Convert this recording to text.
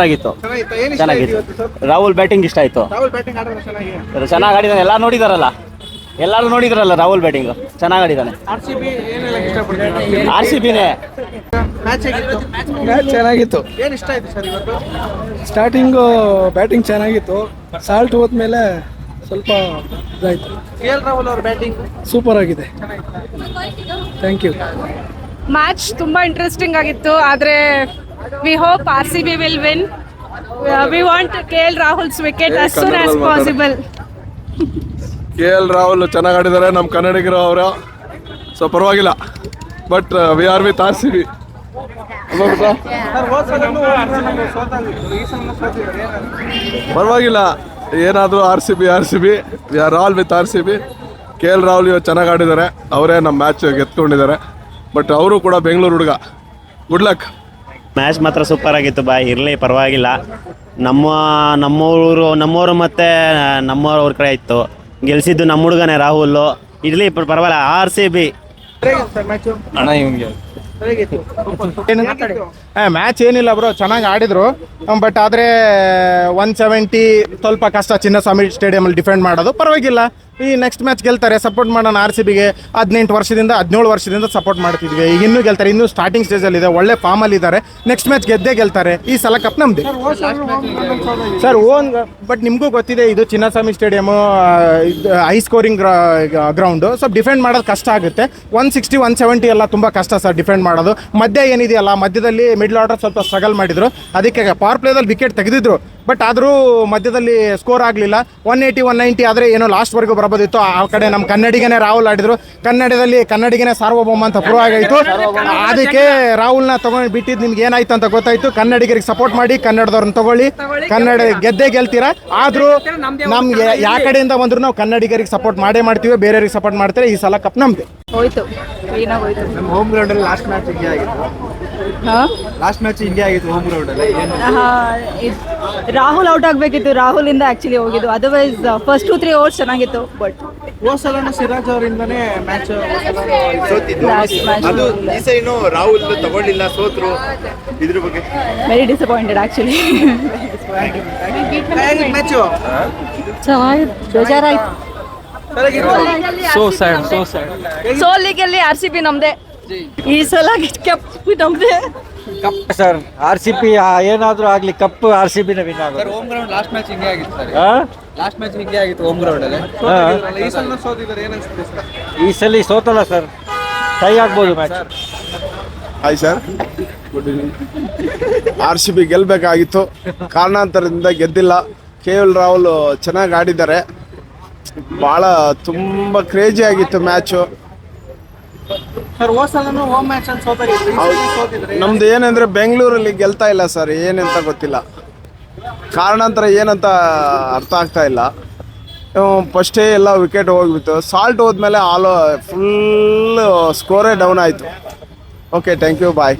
ಆಗಿತ್ತು ಚೆನ್ನಾಗಿತ್ತು? ಚೆನ್ನಾಗಿತ್ತು. ರಾಹುಲ್ ಬ್ಯಾಟಿಂಗ್ ಇಷ್ಟ ಆಯ್ತು. ರಾಹುಲ್ ಬ್ಯಾಟಿಂಗ್ ಆಡಿದ್ರೆ ಚೆನ್ನಾಗಿ? ಚೆನ್ನಾಗಿ ಆಡಿದಾನೆ. ಎಲ್ಲ ನೋಡಿದಾರಲ್ಲ? ಎಲ್ಲರೂ ನೋಡಿದ್ರಲ್ಲ ರಾಹುಲ್ ಬ್ಯಾಟಿಂಗ್? ಚೆನ್ನಾಗಿ ಆಡಿದಾನೆ. ಆರ್ ಸಿ ಬಿನೇ. ಮ್ಯಾಚ್ ಆಗಿತ್ತು ಮ್ಯಾಚ್ ಚೆನ್ನಾಗಿತ್ತು. ಏನು ಇಷ್ಟ ಆಯ್ತು ಸರ್ ಇವತ್ತು? ಸ್ಟಾರ್ಟಿಂಗು ಬ್ಯಾಟಿಂಗ್ ಚೆನ್ನಾಗಿತ್ತು. ಸಾಲ್ಟ್ ಹೋದ್ಮೇಲೆ ಸ್ವಲ್ಪ ಇದಾಯ್ತು. ಕೆ ಎಲ್ ರಾಹುಲ್ ಅವ್ರ ಬ್ಯಾಟಿಂಗ್? ಸೂಪರ್ ಆಗಿದೆ. ಥ್ಯಾಂಕ್ ಯು ಮ್ಯಾಚ್ ತುಂಬಾ ಇಂಟ್ರೆಸ್ಟಿಂಗ್ ಆಗಿತ್ತು. ಆದ್ರೆ R C B will win we want K L Rahul's wicket as soon as possible K L Rahul ಚೆನ್ನಾಗಿ ಆಡಿದ್ದಾರೆ ನಮ್ಮ ಕನ್ನಡಿಗರು ಅವರ. ಸೊ ಪರವಾಗಿಲ್ಲ. But we are with R C B ಪರವಾಗಿಲ್ಲ. ಏನಾದರೂ R C B R C B we are all with R C B K L Rahul ಇವತ್ತು ಚೆನ್ನಾಗಿ ಆಡಿದ್ದಾರೆ ಅವರೇ ನಮ್ಮ ಮ್ಯಾಚ್ ಗೆದ್ಕೊಂಡಿದ್ದಾರೆ. ಬಟ್ ಅವರು ಕೂಡ ಬೆಂಗಳೂರು ಹುಡುಗ. ಗುಡ್ ಲಕ್ ಮ್ಯಾಚ್ ಮಾತ್ರ ಸೂಪರ್ ಆಗಿತ್ತು, ಬಾಯ್. ಇರಲಿ, ಪರವಾಗಿಲ್ಲ. ನಮ್ಮ, ನಮ್ಮೂರು ನಮ್ಮೂರು ಮತ್ತು ನಮ್ಮವ್ರ ಕಡೆ ಇತ್ತು. ಗೆಲ್ಸಿದ್ದು ನಮ್ಮ ಹುಡುಗನೇ ರಾಹುಲ್. ಇರಲಿ, ಪರವಾಗಿಲ್ಲ. ಆರ್ ಸಿ ಬಿ ಅಣ್ಣ ಮ್ಯಾಚ್ ಏನಿಲ್ಲ. ಬ್ರೋ ಚೆನ್ನಾಗಿ ಆಡಿದ್ರು. ಬಟ್ ಆದ್ರೆ ಒನ್ ಸೆವೆಂಟಿ ಸ್ವಲ್ಪ ಕಷ್ಟ. ಚಿನ್ನಸ್ವಾಮಿ ಸ್ಟೇಡಿಯಮಲ್ಲಿ ಡಿಫೆಂಡ್ ಮಾಡೋದು. ಪರವಾಗಿಲ್ಲ. ಈ ನೆಕ್ಸ್ಟ್ ಮ್ಯಾಚ್ ಗೆಲ್ತಾರೆ. ಸಪೋರ್ಟ್ ಮಾಡೋಣ ಆರ್ ಸಿ ಬಿಗೆ ಹದಿನೆಂಟು ವರ್ಷದಿಂದ ಹದಿನೇಳು ವರ್ಷದಿಂದ ಸಪೋರ್ಟ್ ಮಾಡ್ತಿದ್ವಿ. ಈಗ ಇನ್ನೂ ಗೆಲ್ತಾರೆ. ಇನ್ನೂ ಸ್ಟಾರ್ಟಿಂಗ್ ಸ್ಟೇಜಲ್ಲಿ ಇದೆ. ಒಳ್ಳೆ ಫಾರ್ಮಲ್ಲಿ ಇದ್ದಾರೆ. ನೆಕ್ಸ್ಟ್ ಮ್ಯಾಚ್ ಗೆದ್ದೇ ಗೆಲ್ತಾರೆ. ಈ ಸಲ ಕಪ್ ನಮ್ದು. ಸರ್ ಓನ್ ಬಟ್ ನಿಮಗೂ ಗೊತ್ತಿದೆ ಇದು Chinnaswamy stadium high scoring ground ಸ್ವಲ್ಪ ಡಿಫೆಂಡ್ ಮಾಡೋದು ಕಷ್ಟ ಆಗುತ್ತೆ. ಒನ್ ಸಿಕ್ಸ್ಟಿ ಒನ್ ಸೆವೆಂಟಿ ಎಲ್ಲ ತುಂಬ ಕಷ್ಟ ಸರ್ ಡಿಫೆಂಡ್ ಮಾಡೋದು. ಮಧ್ಯ ಏನಿದೆಯಲ್ಲ, ಮಧ್ಯದಲ್ಲಿ ಮಿಡ್ಲ್ ಆರ್ಡರ್ ಸ್ವಲ್ಪ ಸ್ಟ್ರಗಲ್ ಮಾಡಿದ್ರು. ಅದಕ್ಕೆ ಪವರ್ ಪ್ಲೇದಲ್ಲಿ ವಿಕೆಟ್ ತೆಗೆದಿದ್ರು. ಬಟ್ ಆದರೂ ಮಧ್ಯದಲ್ಲಿ ಸ್ಕೋರ್ ಆಗಲಿಲ್ಲ. ಒನ್ ಏಯ್ಟಿ ಒನ್ ನೈಂಟಿ ಆದರೆ ಏನೋ ಲಾಸ್ಟ್ವರೆಗೂ ಬರಬೋದಿತ್ತು. ಆ ಕಡೆ ನಮ್ಮ ಕನ್ನಡಿಗನೇ ರಾಹುಲ್ ಆಡಿದ್ರು. ಕನ್ನಡದಲ್ಲಿ ಕನ್ನಡಿಗನೇ ಸಾರ್ವಭೌಮ ಅಂತ ಪ್ರೂವ್ ಆಗಾಯಿತು ಅದಕ್ಕೆ ರಾಹುಲ್ನ ತೊಗೊಂಡು ಬಿಟ್ಟಿದ್ದು ನಿಮ್ಗೆ ಏನಾಯ್ತು ಅಂತ ಗೊತ್ತಾಯ್ತು. ಕನ್ನಡಿಗರಿಗೆ ಸಪೋರ್ಟ್ ಮಾಡಿ, ಕನ್ನಡದವ್ರನ್ನ ತಗೊಳ್ಳಿ. ಕನ್ನಡ ಗೆದ್ದೇ ಗೆಲ್ತೀರಾ? ಆದರೂ ನಮ್ಗೆ ಯಾವ ಕಡೆಯಿಂದ ಬಂದರೂ ನಾವು ಕನ್ನಡಿಗರಿಗೆ ಸಪೋರ್ಟ್ ಮಾಡೇ ಮಾಡ್ತೀವಿ. ಬೇರೆಯವ್ರಿಗೆ ಸಪೋರ್ಟ್ ಮಾಡ್ತಾರೆ. ಈ ಸಲ ಕಪ್ ನಮ್ದು. ಹೋಯ್ತು. ಕ್ಲೀನಾಗಿ ಹೋಯ್ತು. ನಮ್ಮ ಹೋಮ್ ಗ್ರೌಂಡ್ ಅಲ್ಲಿ ಲಾಸ್ಟ್ ಮ್ಯಾಚ್ ಹಿಂಗೆ ಆಗಿತ್ತು. ಲಾಸ್ಟ್ ಮ್ಯಾಚ್ ಇಂಡಿಯಾ ಆಗಿತ್ತು ಹೋಮ್ ಗ್ರೌಂಡ್ ಅಲ್ಲಿ. ಏನು ರಾಹುಲ್ ಔಟ್ ಆಗಬೇಕಿತ್ತು. ರಾಹುಲ್ ಇಂದ ಆಕ್ಚುಲಿ ಹೋಗಿದ್ದು. Otherwise first two three overs ಚೆನ್ನಾಗಿತ್ತು ಬಟ್ ಹೋದ ಸಲನೂ ಸಿರಾಜ್ ಅವರಿಂದನೇ ಮ್ಯಾಚ್ ಅದು ಈ ಸರಿನೂ ರಾಹುಲ್ ತಗೊಳ್ಳಿಲ್ಲ ಸೋತ್ರು. ಇದ್ರ ಬಗ್ಗೆ. ವೆರಿ ಡಿಸಪಾಯಿಂಟೆಡ್ ಆಕ್ಚುಲಿ ಮ್ಯಾಚು ಚೆನ್ನಾಗಿತ್ತು ಬೇಜಾರಾಯ್ತು. ಸೋ ಸ್ಯಾಡ್ ಸೋ ಸ್ಯಾಡ್ ಸೋಲಿಗೆಲ್ಲಿ ಆರ್ ಸಿ ಬಿ ನಮ್ದೆ. ಈ ಸಲ ಕೆಪ್ ನಮ್ದೆ. ಸರ್ ಆರ್ ಸಿ ಪಿ ಏನಾದರೂ ಆಗಲಿ ಕಪ್ ಆರ್ ಸಿ ಬಿನ ವಿನ್ ಆಗೋದು. ಹೋಮ್ ಗ್ರೌಂಡ್ ಲಾಸ್ಟ್ ಮ್ಯಾಚ್ ಹಿಂಗೆ ಆಗಿತ್ತು ಸರ್. ಲಾಸ್ಟ್ ಮ್ಯಾಚ್ ಹಿಂಗೆ ಆಗಿತ್ತು ಹೋಮ್ ಗ್ರೌಂಡ್ ಅಲ್ಲಿ. ಈ ಸಲ ಸೋತಿದ್ದಾರೆ ಏನು ಅನ್ಸುತ್ತೆ ಸರ್? ಈ ಸಲ ಸೋತಲ್ಲ ಸರ್. ಟೈ ಆಗ್ಬೋದು match hi sir good evening R C B ಗೆಲ್ಲಬೇಕಾಗಿತ್ತು ಕಾರಣಾಂತರದಿಂದ ಗೆದ್ದಿಲ್ಲ. ಕೆ ಎಲ್ ರಾಹುಲ್ ಚೆನ್ನಾಗಿ ಆಡಿದ್ದಾರೆ. ಭಾಳ ತುಂಬ ಕ್ರೇಜಿ ಆಗಿತ್ತು ಮ್ಯಾಚು ನಮ್ದು ಏನಂದ್ರೆ ಬೆಂಗಳೂರಲ್ಲಿ ಗೆಲ್ತಾ ಇಲ್ಲ ಸರ್ ಏನಂತ ಗೊತ್ತಿಲ್ಲ. ಕಾರಣಾಂತರ ಏನಂತ ಅರ್ಥ ಆಗ್ತಾ ಇಲ್ಲ. ಫಸ್ಟೇ ಎಲ್ಲ ವಿಕೆಟ್ ಹೋಗ್ಬಿತ್ತು. ಸಾಲ್ಟ್ ಹೋದ್ಮೇಲೆ ಆಲ್ ಫುಲ್ ಸ್ಕೋರೇ ಡೌನ್ ಆಯಿತು. Okay thank you bye